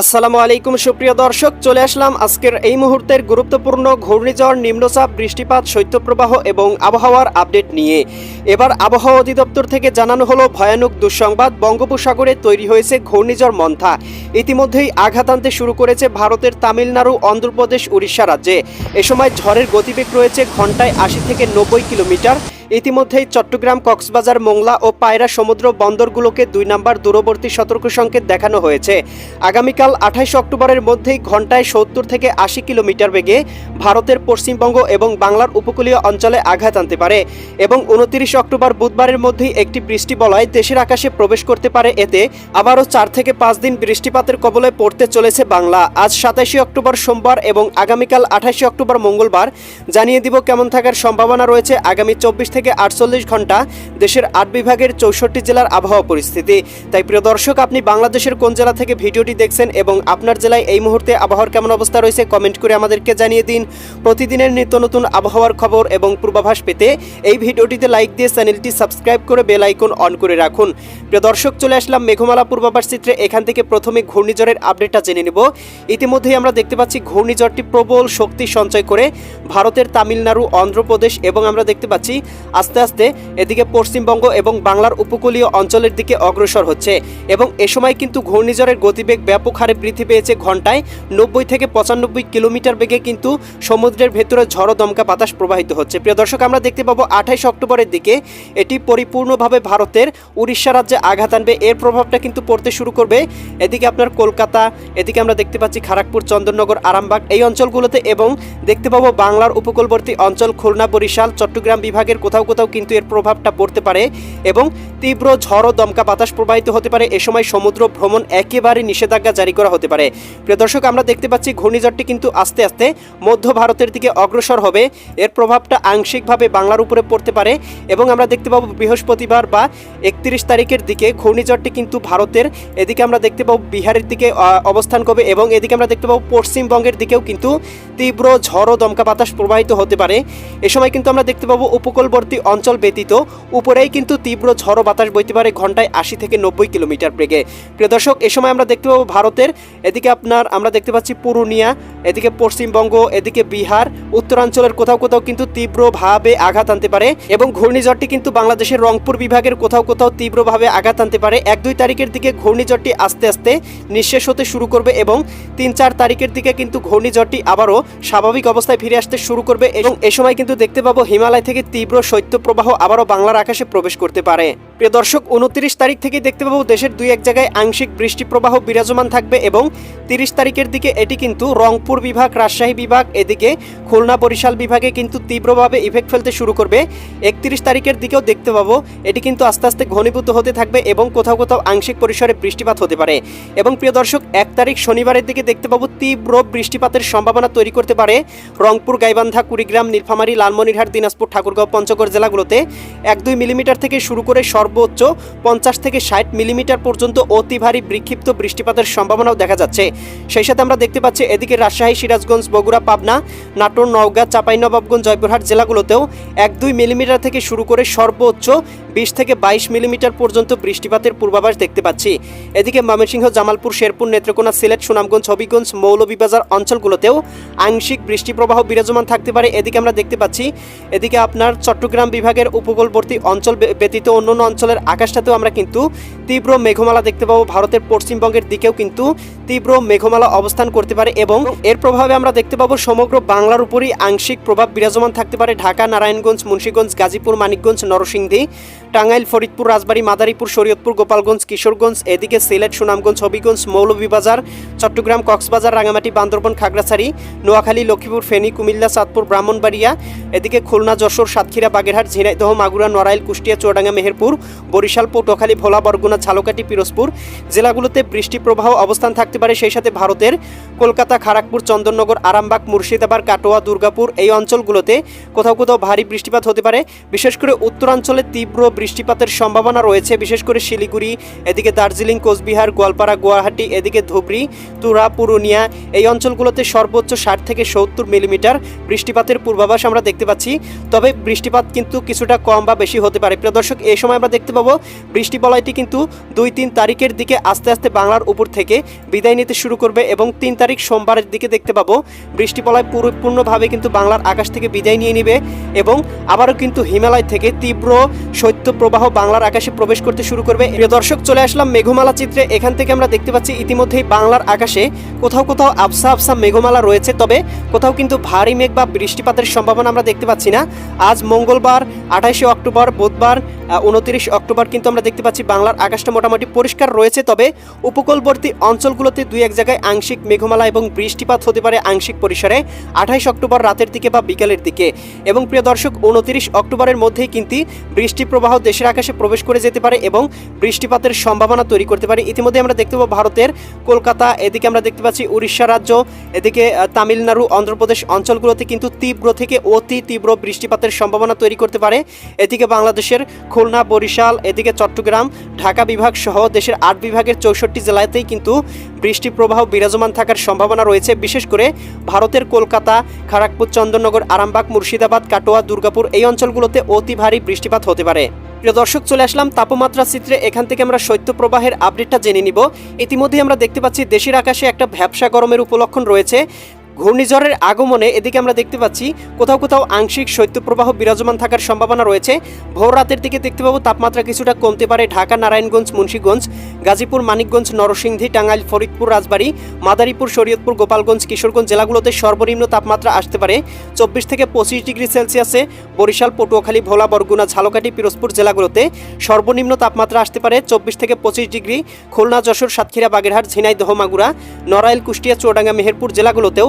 আসসালামু আলাইকুম, সুপ্রিয় দর্শক। চলে আসলাম আজকের এই মুহূর্তের গুরুত্বপূর্ণ ঘূর্ণিঝড় নিম্নচাপ, বৃষ্টিপাত, শৈত্যপ্রবাহ এবং আবহাওয়ার আপডেট নিয়ে। এবার আবহাওয়া অধিদপ্তর থেকে জানানো হলো ভয়ানক দুঃসংবাদ। বঙ্গোপসাগরে তৈরি হয়েছে ঘূর্ণিঝড় মন্থা। ইতিমধ্যেই আঘাত আনতে শুরু করেছে ভারতের তামিলনাড়ু, অন্ধ্রপ্রদেশ, উড়িষ্যা রাজ্যে। এ সময় ঝড়ের গতিবেগ রয়েছে ঘন্টায় আশি থেকে নব্বই কিলোমিটার। ইতিমধ্যেই চট্টগ্রাম, কক্সবাজার, মোংলা ও পায়রা সমুদ্র বন্দরগুলোকে দুই নম্বর দূরবর্তী সতর্ক সংকেত দেখানো হয়েছে। আগামীকাল আঠাইশ অক্টোবরের মধ্যেই ঘন্টায় সত্তর থেকে আশি কিলোমিটার বেগে ভারতের পশ্চিমবঙ্গ এবং বাংলার উপকূলীয় অঞ্চলে আঘাত আনতে পারে এবং উনত্রিশ অক্টোবর বুধবারের মধ্যেই একটি বৃষ্টি বলয় দেশের আকাশে প্রবেশ করতে পারে। এতে আবারও চার থেকে পাঁচ দিন বৃষ্টিপাতের কবলে পড়তে চলেছে বাংলা। আজ সাতাশে অক্টোবর সোমবার এবং আগামীকাল আঠাশে অক্টোবর মঙ্গলবার জানিয়ে দিব কেমন থাকার সম্ভাবনা রয়েছে আগামী চব্বিশ থেকে আটচল্লিশ ঘণ্টা দেশের আট বিভাগের চৌষট্টি জেলার আবহাওয়া পরিস্থিতি। তাই প্রিয় দর্শক, আপনি বাংলাদেশের কোন জেলা থেকে ভিডিওটি দেখছেন এবং আপনার জেলায় এই মুহূর্তে আবহাওয়ার কেমন অবস্থা রয়েছে কমেন্ট করে আমাদেরকে জানিয়ে দিন। প্রতিদিনের নিত্য নতুন আবহাওয়ার খবর এবং পূর্বাভাস পেতে এই ভিডিওটিতে লাইক দিয়ে চ্যানেলটি সাবস্ক্রাইব করে বেল আইকন অন করে রাখুন। প্রিয় দর্শক, চলে আসলাম মেঘমালা পূর্বাভাস চিত্রে। এখান থেকে প্রথমে ঘূর্ণিঝড়ের আপডেটটা জেনে নেব। ইতিমধ্যেই আমরা দেখতে পাচ্ছি ঘূর্ণিঝড়টি প্রবল শক্তি সঞ্চয় করে ভারতের তামিলনাড়ু, অন্ধ্রপ্রদেশ এবং আমরা দেখতে পাচ্ছি আস্তে আস্তে এদিকে পশ্চিমবঙ্গ এবং বাংলার উপকূলীয় অঞ্চলের দিকে অগ্রসর হচ্ছে এবং এ সময় কিন্তু ঘূর্ণিঝড়ের গতিবেগ ব্যাপক হারে বৃদ্ধি পেয়েছে ঘন্টায় নব্বই থেকে পঁচানব্বই কিলোমিটার বেগে কিন্তু সমুদ্রের ভেতরে ঝড়ো দমকা বাতাস প্রবাহিত হচ্ছে। প্রিয় দর্শক, আমরা দেখতে পাবো আঠাইশ অক্টোবরের দিকে এটি পরিপূর্ণভাবে ভারতের উড়িষ্যা রাজ্যে আঘাত আনবে। এর প্রভাবটা কিন্তু পড়তে শুরু করবে এদিকে আপনার কলকাতা, এদিকে আমরা দেখতে পাচ্ছি খড়গপুর চন্দননগর, আরামবাগ এই অঞ্চলগুলোতে এবং দেখতে পাবো বাংলার উপকূলবর্তী অঞ্চল খুলনা, বরিশাল, চট্টগ্রাম বিভাগের কোথাও কোথাও কোথাও কিন্তু এর প্রভাবটা পড়তে পারে এবং তীব্র ঝড় ও দমকা বাতাস প্রবাহিত হতে পারে। এ সময় সমুদ্র ভ্রমণ একেবারে নিষেধাজ্ঞা জারি করা হতে পারে। প্রিয় দর্শক, আমরা দেখতে পাচ্ছি ঘূর্ণিঝড়টি কিন্তু আস্তে আস্তে মধ্য ভারতের দিকে অগ্রসর হবে। এর প্রভাবটা আংশিকভাবে বাংলার উপরে পড়তে পারে এবং আমরা দেখতে পাবো বৃহস্পতিবার বা একত্রিশ তারিখের দিকে ঘূর্ণিঝড়টি কিন্তু ভারতের, এদিকে আমরা দেখতে পাবো বিহারের দিকে অবস্থান করবে এবং এদিকে আমরা দেখতে পাবো পশ্চিমবঙ্গের দিকেও কিন্তু তীব্র ঝড় ও দমকা বাতাস প্রবাহিত হতে পারে। এ সময় কিন্তু আমরা দেখতে পাবো উপকূলবর্তী অঞ্চল ব্যতীত, উপরেই কিন্তু তীব্র ঝড় বাতাস বইতে পারে ঘন্টায় আশি থেকে নব্বই কিলোমিটার বেগে। প্রিয় দর্শক, এ সময় আমরা দেখতে পাবো ভারতের, এদিকে আপনার আমরা দেখতে পাচ্ছি পুরুলিয়া, এদিকে পশ্চিমবঙ্গ, এদিকে বিহার, উত্তরাঞ্চলের কোথাও কোথাও কিন্তু তীব্রভাবে আঘাত আনতে পারে এবং ঘূর্ণিঝড়টি কিন্তু বাংলাদেশের রংপুর বিভাগের কোথাও কোথাও তীব্রভাবে আঘাত আনতে পারে। এক দুই তারিখের দিকে ঘূর্ণিঝড়টি আস্তে আস্তে নিঃশেষ হতে শুরু করবে এবং তিন চার তারিখের দিকে কিন্তু ঘূর্ণিঝড়টি আবারও স্বাভাবিক অবস্থায় ফিরে আসতে শুরু করবে এবং এ সময় কিন্তু দেখতে পাবো হিমালয় থেকে তীব্র শৈত্যপ্রবাহ আবারও বাংলার আকাশে প্রবেশ করতে পারে। প্রিয় দর্শক, উনত্রিশ তারিখ থেকে দেখতে পাবো দেশের দুই এক জায়গায় আংশিক বৃষ্টি প্রবাহ বিরাজমান থাকবে এবং তিরিশ তারিখের দিকে এটি কিন্তু রংপুর বিভাগ, রাজশাহী বিভাগ, এদিকে খুলনা বরিশাল বিভাগে কিন্তু তীব্রভাবে ইফেক্ট ফেলতে শুরু করবে। একত্রিশ তারিখের দিকেও দেখতে পাবো, এটি কিন্তু আস্তে আস্তে ঘনীভূত হতে থাকবে এবং কোথাও কোথাও আংশিক পরিসরে বৃষ্টিপাত হতে পারে। এবং প্রিয় দর্শক, এক তারিখ শনিবারের দিকে দেখতে পাবো তীব্র বৃষ্টিপাতের সম্ভাবনা তৈরি করতে পারে। রংপুর, গাইবান্ধা, কুড়িগ্রাম, নীলফামারী, লালমনিরহাট, দিনাজপুর, ঠাকুরগাঁও, পঞ্চগড় জেলাগুলোতে এক দুই মিলিমিটার থেকে শুরু করে সর্বোচ্চ পঞ্চাশ থেকে ষাট মিলিমিটার পর্যন্ত অতি ভারী বিক্ষিপ্ত বৃষ্টিপাতের সম্ভাবনাও দেখা যাচ্ছে। সেই সাথে আমরা দেখতে পাচ্ছি এদিকে রাজশাহী, সিরাজগঞ্জ, বগুড়া, পাবনা, নাটোর, নওগাঁ, চাঁপাইনবাবগঞ্জ, জয়পুরহাট জেলাগুলোতেও এক দুই মিলিমিটার থেকে শুরু করে সর্বোচ্চ বিশ থেকে বাইশ মিলিমিটার পর্যন্ত বৃষ্টিপাতের পূর্বাভাস দেখতে পাচ্ছি। এদিকে ময়মনসিংহ, জামালপুর, শেরপুর, নেত্রকোনা, সিলেট, সুনামগঞ্জ, হবিগঞ্জ, মৌলভীবাজার অঞ্চলগুলোতেও আংশিক বৃষ্টি প্রবাহ বিরাজমান থাকতে পারে। এদিকে আমরা দেখতে পাচ্ছি, এদিকে আপনার চট্টগ্রাম বিভাগের উপকূলবর্তী অঞ্চল ব্যতীত অন্যান্য অঞ্চলের আকাশটাতেও আমরা কিন্তু তীব্র মেঘমালা দেখতে পাবো। ভারতের পশ্চিমবঙ্গের দিকেও কিন্তু তীব্র মেঘমালা অবস্থান করতে পারে এবং এর প্রভাবে আমরা দেখতে পাবো সমগ্র বাংলার উপরই আংশিক প্রভাব বিরাজমান থাকতে পারে। ঢাকা, নারায়ণগঞ্জ, মুন্সীগঞ্জ, গাজীপুর, মানিকগঞ্জ, নরসিংদী টাঙ্গাইল, ফরিদপুর, রাজবাড়ী, মাদারীপুর, শরীয়তপুর, গোপালগঞ্জ, কিশোরগঞ্জ, এদিকে সিলেট, সুনামগঞ্জ, হবিগঞ্জ, মৌলভীবাজার, চট্টগ্রাম, কক্সবাজার রাঙামাটি বান্দরবন, খাগড়াছড়ি, নোয়াখালী, লক্ষ্মীপুর, ফেনী, কুমিল্লা, চাঁদপুর, ব্রাহ্মণবাড়িয়া, এদিকে খুলনা, যশোর, সাতক্ষীরা, বাগেরহাট, ঝিনাইদহ, মাগুরা, নড়াইল, কুষ্টিয়া, চুয়াডাঙ্গা, মেহেরপুর, বরিশাল, পটুয়াখালী, ভোলা, বরগুনা, ঝালকাঠি, পিরোজপুর জেলাগুলোতে বৃষ্টি প্রবাহ অবস্থান থাকতে পারে। সেই সাথে ভারতের কলকাতা খড়গপুর চন্দননগর, আরামবাগ, মুর্শিদাবাদ, কাটোয়া, দুর্গাপুর এই অঞ্চলগুলোতে কোথাও কোথাও ভারী বৃষ্টিপাত হতে পারে। বিশেষ করে উত্তরাঞ্চলে তীব্র বৃষ্টি বৃষ্টিপাতের সম্ভাবনা রয়েছে, বিশেষ করে শিলিগুড়ি, এদিকে দার্জিলিং, কোচবিহার, গোয়ালপাড়া, গুয়াহাটি, এদিকে ধুবড়ি, তুরা, পুরুলিয়া, এই অঞ্চলগুলোতে সর্বোচ্চ ষাট থেকে সত্তর মিলিমিটার বৃষ্টিপাতের পূর্বাভাস আমরা দেখতে পাচ্ছি। তবে বৃষ্টিপাত কিন্তু কিছুটা কম বা বেশি হতে পারে। প্রিয় দর্শক, এই সময় আমরা দেখতে পাবো, বৃষ্টি বলয়টি কিন্তু দুই তিন তারিখের দিকে আস্তে আস্তে বাংলার উপর থেকে বিদায় নিতে শুরু করবে এবং তিন তারিখ সোমবারের দিকে দেখতে পাবো, বৃষ্টি বলয় পরিপূর্ণভাবে কিন্তু বাংলার আকাশ থেকে বিদায় নিয়ে নিবে এবং আবারও কিন্তু হিমালয় থেকে তীব্র শৈত্য প্রবাহ বাংলার আকাশে প্রবেশ করতে শুরু করবে। প্রিয় দর্শক, চলে আসলাম মেঘমালা চিত্রে। এখান থেকে আমরা দেখতে পাচ্ছি ইতিমধ্যেই বাংলার আকাশে কোথাও কোথাও আবসা আবসা মেঘমালা রয়েছে। তবে কোথাও কিন্তু ভারী মেঘ বা বৃষ্টিপাতের সম্ভাবনা আমরা দেখতে পাচ্ছি না। আজ মঙ্গলবার আঠাশে অক্টোবর, বুধবার উনত্রিশ অক্টোবর কিন্তু আমরা দেখতে পাচ্ছি বাংলার আকাশটা মোটামুটি পরিষ্কার রয়েছে। তবে উপকূলবর্তী অঞ্চলগুলোতে দুই এক জায়গায় আংশিক মেঘমালা এবং বৃষ্টিপাত হতে পারে আংশিক পরিসরে। আঠাইশ অক্টোবর রাতের দিকে বা বিকালের দিকে। এবং প্রিয় দর্শক, উনত্রিশ অক্টোবরের মধ্যেই কিন্তু বৃষ্টি প্রবাহ দেশের আকাশে প্রবেশ করে যেতে পারে এবং বৃষ্টিপাতের সম্ভাবনা তৈরি করতে পারে। ইতিমধ্যে আমরা দেখতে পাবো ভারতের কলকাতা, এদিকে আমরা দেখতে পাচ্ছি উড়িষ্যা রাজ্য, এদিকে তামিলনাড়ু, অন্ধ্রপ্রদেশ অঞ্চলগুলোতে কিন্তু তীব্র থেকে অতি তীব্র বৃষ্টিপাতের সম্ভাবনা তৈরি করতে পারে। এদিকে বাংলাদেশের খুলনা, বরিশাল, এদিকে চট্টগ্রাম, ঢাকা বিভাগ সহ দেশের আট বিভাগের চৌষট্টি জেলাতেই কিন্তু বৃষ্টি প্রবাহ বিরাজমান থাকার সম্ভাবনা রয়েছে। বিশেষ করে ভারতের কলকাতা খড়গপুর চন্দননগর, আরামবাগ, মুর্শিদাবাদ, কাটোয়া, দুর্গাপুর এই অঞ্চলগুলোতে অতি ভারী বৃষ্টিপাত হতে পারে। প্রিয় দর্শক, চলে আসলাম তাপমাত্রা চিত্রে। এখান থেকে আমরা শৈত্য প্রবাহের আপডেটটা জেনে নিব। ইতিমধ্যে আমরা দেখতে পাচ্ছি দেশের আকাশে একটা ভ্যাবসা গরমের উপলক্ষণ রয়েছে। ঘূর্ণিঝড়ের আগমনে এদিকে আমরা দেখতে পাচ্ছি কোথাও কোথাও আংশিক শৈত্যপ্রবাহ বিরাজমান থাকার সম্ভাবনা রয়েছে। ভোর রাতের দিকে দেখতে পাবো তাপমাত্রা কিছুটা কমতে পারে ঢাকা, নারায়ণগঞ্জ, মুন্সীগঞ্জ, গাজীপুর, মানিকগঞ্জ, নরসিংদী, টাঙ্গাইল, ফরিদপুর, রাজবাড়ী, মাদারীপুর, শরীয়তপুর, গোপালগঞ্জ, কিশোরগঞ্জ জেলাগুলোতে সর্বনিম্ন তাপমাত্রা আসতে পারে। চব্বিশ থেকে পঁচিশ ডিগ্রি সেলসিয়াসে বরিশাল, পটুয়াখালী, ভোলা, বরগুনা, ঝালকাঠি, পিরোজপুর জেলাগুলোতে সর্বনিম্ন তাপমাত্রা আসতে পারে। চব্বিশ থেকে পঁচিশ ডিগ্রি খুলনা, যশোর, সাতক্ষীরা, বাগেরহাট, ঝিনাইদহ, মাগুরা, নড়াইল, কুষ্টিয়া, চুয়াডাঙ্গা, মেহেরপুর জেলাগুলোতেও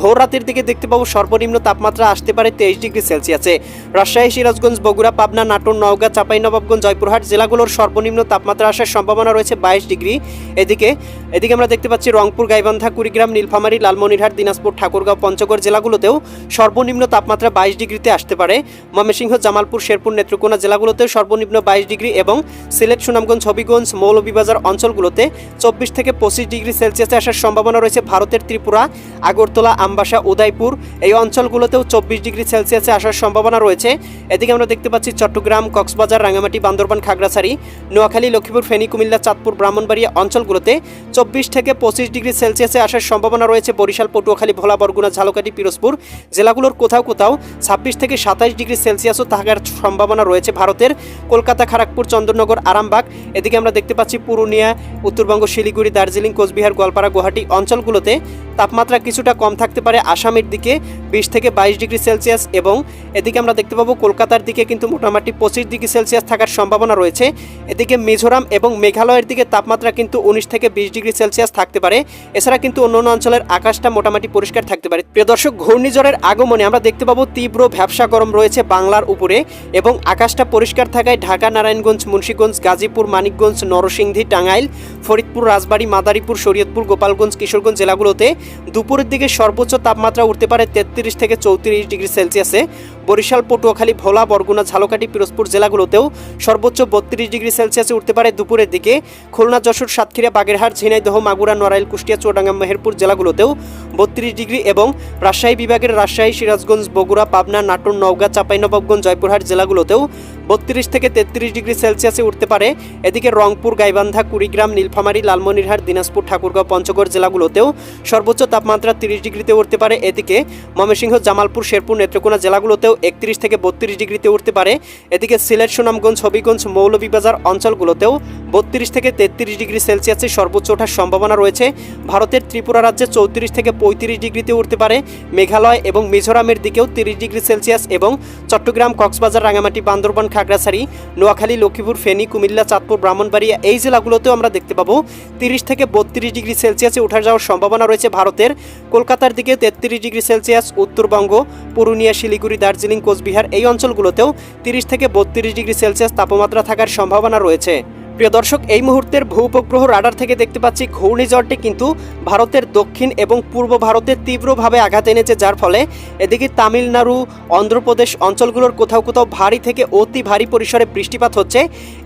ভোর রাতের দিকে দেখতে পাবো সর্বনিম্ন তাপমাত্রা আসতে পারে তেইশ ডিগ্রি সেলসিয়াসে। রাজশাহী, সিরাজগঞ্জ, বগুড়া, পাবনা, নাটোর, নওগাঁ চাঁপাইনবাবগঞ্জ জয়পুরহাট জেলাগুলোর সর্বনিম্ন তাপমাত্রা আসার সম্ভাবনা রয়েছে বাইশ ডিগ্রি। এদিকে এদিকে আমরা দেখতে পাচ্ছি রংপুর, গাইবান্ধা, কুড়িগ্রাম, নীলফামারী, লালমনিরহাট, দিনাজপুর, ঠাকুরগাঁও, পঞ্চগড় জেলাগুলোতেও সর্বনিম্ন তাপমাত্রা বাইশ ডিগ্রিতে আসতে পারে। ময়মনসিংহ, জামালপুর, শেরপুর, নেত্রকোনা জেলাগুলোতেও সর্বনিম্ন বাইশ ডিগ্রি এবং সিলেট, সুনামগঞ্জ, হবিগঞ্জ, মৌলভীবাজার অঞ্চলগুলোতে চব্বিশ থেকে পঁচিশ ডিগ্রি সেলসিয়াসে আসার সম্ভাবনা রয়েছে। ভারতের ত্রিপুরা, আগরতলা আমবাসা উদয়পুর, এই অঞ্চলগুলোতেও চব্বিশ ডিগ্রি সেলসিয়াসে আসার সম্ভাবনা রয়েছে। এদিকে আমরা দেখতে পাচ্ছি চট্টগ্রাম, কক্সবাজার রাঙামাটি বান্দরবান, খাগড়াছড়ি, নোয়াখালী, লক্ষ্মীপুর, ফেনী, কুমিল্লা, চাঁদপুর, ব্রাহ্মণবাড়িয়া অঞ্চলগুলোতে চব্বিশ থেকে পঁচিশ ডিগ্রি সেলসিয়াসে আসার সম্ভাবনা রয়েছে। বরিশাল, পটুয়াখালী, ভোলা, বরগুনা, ঝালকাঠি, পিরোজপুর জেলাগুলোর কোথাও কোথাও ছাব্বিশ থেকে সাতাইশ ডিগ্রি সেলসিয়াসও থাকার সম্ভাবনা রয়েছে ভারতের। কলকাতা খড়গপুর চন্দননগর, আরামবাগ, এদিকে আমরা দেখতে পাচ্ছি পুরুলিয়া, উত্তরবঙ্গ, শিলিগুড়ি, দার্জিলিং, কোচবিহার, গোয়ালপাড়া, গুয়াহাটি অঞ্চলগুলোতে তাপমাত্রা কিছুটা কম থাকতে পারে আসামের দিকে বিশ থেকে বাইশ ডিগ্রি সেলসিয়াস এবং এদিকে আমরা দেখতে পাবো কলকাতার দিকে কিন্তু মোটামুটি পঁচিশ ডিগ্রি সেলসিয়াস থাকার সম্ভাবনা রয়েছে। এদিকে মিজোরাম এবং মেঘালয়ের দিকে তাপমাত্রা কিন্তু উনিশ থেকে বিশ ডিগ্রি সেলসিয়াস থাকতে পারে। এছাড়া কিন্তু অন্য অন্য অঞ্চলের আকাশটা মোটামুটি পরিষ্কার থাকতে পারে। প্রিয় দর্শক, ঘূর্ণিঝড়ের আগমনে আমরা দেখতে পাবো তীব্র ভ্যাবসা গরম রয়েছে বাংলার উপরে এবং আকাশটা পরিষ্কার থাকায় ঢাকা, নারায়ণগঞ্জ, মুন্সীগঞ্জ, গাজীপুর, মানিকগঞ্জ, নরসিংদী, টাঙ্গাইল, ফরিদপুর, রাজবাড়ী, মাদারীপুর, শরীয়তপুর, গোপালগঞ্জ, কিশোরগঞ্জ জেলাগুলোতে দুপুরের দিকে সর্বোচ্চ তাপমাত্রা উঠতে পারে তেত্রিশ থেকে চৌত্রিশ ডিগ্রি সেলসিয়াসে। বরিশাল, পটুয়াখালী, ভোলা, বরগুনা, ঝালকাঠি, পিরোজপুর জেলাগুলোতেও সর্বোচ্চ বত্রিশ ডিগ্রি সেলসিয়াসে উঠতে পারে দুপুরের দিকে। খুলনা, যশোর, সাতক্ষীরা, বাগেরহাট, ঝিনাইদহ, মাগুরা, নড়াইল, কুষ্টিয়া, চুয়াডাঙ্গা, মেহেরপুর জেলাগুলোতেও বত্রিশ ডিগ্রি এবং রাজশাহী বিভাগের রাজশাহী, সিরাজগঞ্জ, বগুড়া, পাবনা, নাটোর, নওগাঁ, চাঁপাইনবাবগঞ্জ, জয়পুরহাট জেলাগুলোতেও বত্রিশ থেকে তেত্রিশ ডিগ্রি সেলসিয়াসে উঠতে পারে। এদিকে রংপুর, গাইবান্ধা, কুড়িগ্রাম, নীলফামারী, লালমনিরহাট, দিনাজপুর, ঠাকুরগাঁও, পঞ্চগড় জেলাগুলোতেও সর্বোচ্চ তাপমাত্রা তিরিশ ডিগ্রিতে উঠতে পারে। এদিকে ময়মনসিংহ, জামালপুর, শেরপুর, নেত্রকোনা জেলাগুলোতেও একত্রিশ থেকে বত্রিশ ডিগ্রিতে উঠতে পারে। এদিকে সিলেট, সুনামগঞ্জ, হবিগঞ্জ, মৌলভীবাজার অঞ্চলগুলোতেও বত্রিশ থেকে তেত্রিশ ডিগ্রি সেলসিয়াসে সর্বোচ্চ ওঠার সম্ভাবনা রয়েছে। ভারতের ত্রিপুরা রাজ্যে চৌত্রিশ থেকে পঁয়ত্রিশ ডিগ্রিতে উঠতে পারে। মেঘালয় এবং মিজোরামের দিকেও তিরিশ ডিগ্রি সেলসিয়াস এবং চট্টগ্রাম, কক্সবাজার রাঙামাটি বান্দরবান, খাগড়াছড়ি, নোয়াখালী, লক্ষ্মীপুর, ফেনী, কুমিল্লা, চাঁদপুর, ব্রাহ্মণবাড়িয়া এই জেলাগুলোতেও আমরা দেখতে পাবো। তিরিশ থেকে বত্রিশ ডিগ্রি সেলসিয়াসে উঠে যাওয়ার সম্ভাবনা রয়েছে ভারতের। কলকাতার দিকে তেত্রিশ ডিগ্রি সেলসিয়াস, উত্তরবঙ্গ, পুরুলিয়া, শিলিগুড়ি, দার্জিলিং, কোচবিহার এই অঞ্চলগুলোতেও তিরিশ থেকে বত্রিশ ডিগ্রি সেলসিয়াস তাপমাত্রা থাকার সম্ভাবনা রয়েছে। প্রিয় দর্শক, এই মুহূর্তের ভূপগ্রহ রাডার থেকে দেখতে পাচ্ছি ঘূর্ণিঝড়টি কিন্তু ভারতের দক্ষিণ এবং পূর্ব ভারতে তীব্রভাবে আঘাত এনেছে, যার ফলে এদিকে তামিলনাড়ু, অন্ধ্রপ্রদেশ অঞ্চলগুলোর কোথাও কোথাও ভারী থেকে অতি ভারী পরিসরে বৃষ্টিপাত হচ্ছে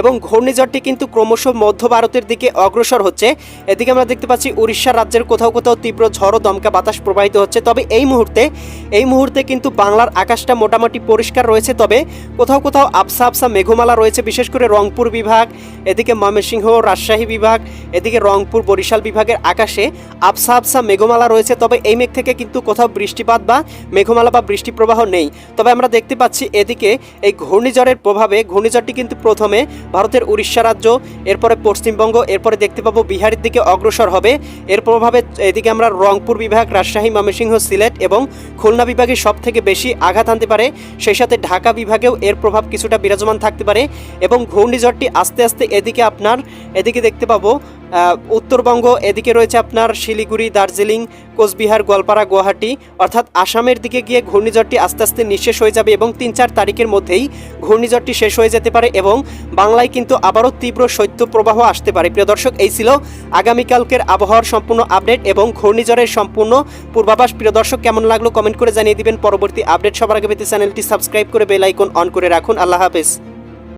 এবং ঘূর্ণিঝড়টি কিন্তু ক্রমশ মধ্য ভারতের দিকে অগ্রসর হচ্ছে। এদিকে আমরা দেখতে পাচ্ছি উড়িষ্যা রাজ্যের কোথাও কোথাও তীব্র ঝড় দমকা বাতাস প্রবাহিত হচ্ছে। তবে এই মুহূর্তে এই মুহূর্তে কিন্তু বাংলার আকাশটা মোটামুটি পরিষ্কার রয়েছে। তবে কোথাও কোথাও আবসা আবসা মেঘমালা রয়েছে, বিশেষ করে রংপুর বিভাগ এদিকে ময়মনসিংহ রাজশাহী বিভাগ, এদিকে রংপুর, বরিশাল বিভাগের আকাশে আবসা আবসা মেঘমালা রয়েছে, তবে এই মেঘ থেকে কিন্তু কোথাও বৃষ্টিপাত বা মেঘমালা বা বৃষ্টি প্রবাহ নেই। তবে আমরা দেখতে পাচ্ছি এদিকে এই ঘূর্ণিঝড়ের প্রভাবে, ঘূর্ণিঝড়টি কিন্তু প্রথমে ভারতের উড়িষ্যা রাজ্য, এরপরে পশ্চিমবঙ্গ, এরপরে দেখতে পাবো বিহারের দিকে অগ্রসর হবে। এর প্রভাবে এদিকে আমরা রংপুর বিভাগ, রাজশাহী, ময়মনসিংহ, সিলেট এবং খুলনা বিভাগে সব থেকে বেশি আঘাত আনতে পারে। সেই সাথে ঢাকা বিভাগেও এর প্রভাব কিছুটা বিরাজমান থাকতে পারে এবং ঘূর্ণিঝড়টি আস্তে আস্তে এদিকে আপনার, এদিকে দেখতে পাবো উত্তরবঙ্গ, এদিকে রয়েছে আপনার শিলিগুড়ি, দার্জিলিং, কোচবিহার, গোয়ালপাড়া, গুয়াহাটি। অর্থাৎ আসামের দিকে গিয়ে ঘূর্ণিঝড়টি আস্তে আস্তে নিঃশেষ হয়ে যাবে এবং তিন চার তারিখের মধ্যেই ঘূর্ণিঝড়টি শেষ হয়ে যেতে পারে এবং বাংলায় কিন্তু আবারও তীব্র শৈত্যপ্রবাহ আসতে পারে। প্রিয় দর্শক, এই ছিল আগামীকালকের আবহাওয়ার সম্পূর্ণ আপডেট এবং ঘূর্ণিঝড়ের সম্পূর্ণ পূর্বাভাস। প্রিয় দর্শক, কেমন লাগল কমেন্ট করে জানিয়ে দিবেন। পরবর্তী আপডেট সবার আগে পেতে চ্যানেলটি সাবস্ক্রাইব করে বেল আইকন অন করে রাখুন। আল্লাহ হাফেজ।